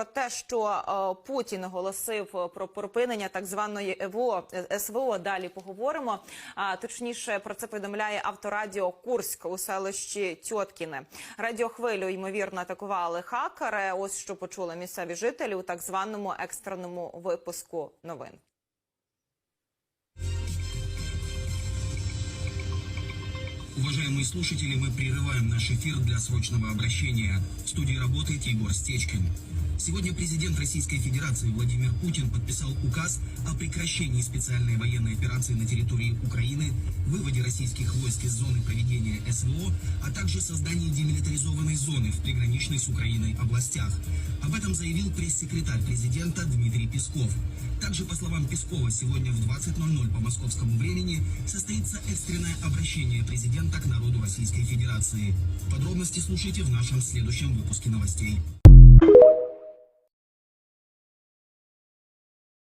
про те, що е, Путін оголосив е, про припинення так званої ЕВО е, СВО. Далі поговоримо. А точніше про це повідомляє авторадіо Курськ у селищі Тьоткіне. Радіохвилю ймовірно атакували хакери. Ось що почули місцеві жителі у так званому екстреному випуску новин. Уважаемые слушатели, мы прерываем наш эфир для срочного обращения. В студии работает Егор Стечкин. Сегодня президент Российской Федерации Владимир Путин подписал указ о прекращении специальной военной операции на территории Украины, выводе российских войск из зоны проведения СВО, а также создании демилитаризованной зоны в приграничной с Украиной областях. Об этом заявил пресс-секретарь президента Дмитрий Песков. Также, по словам Пескова, сегодня в 20.00 по московскому времени состоится экстренное обращение президента к народу Российской Федерации. Подробности слушайте в нашем следующем выпуске новостей.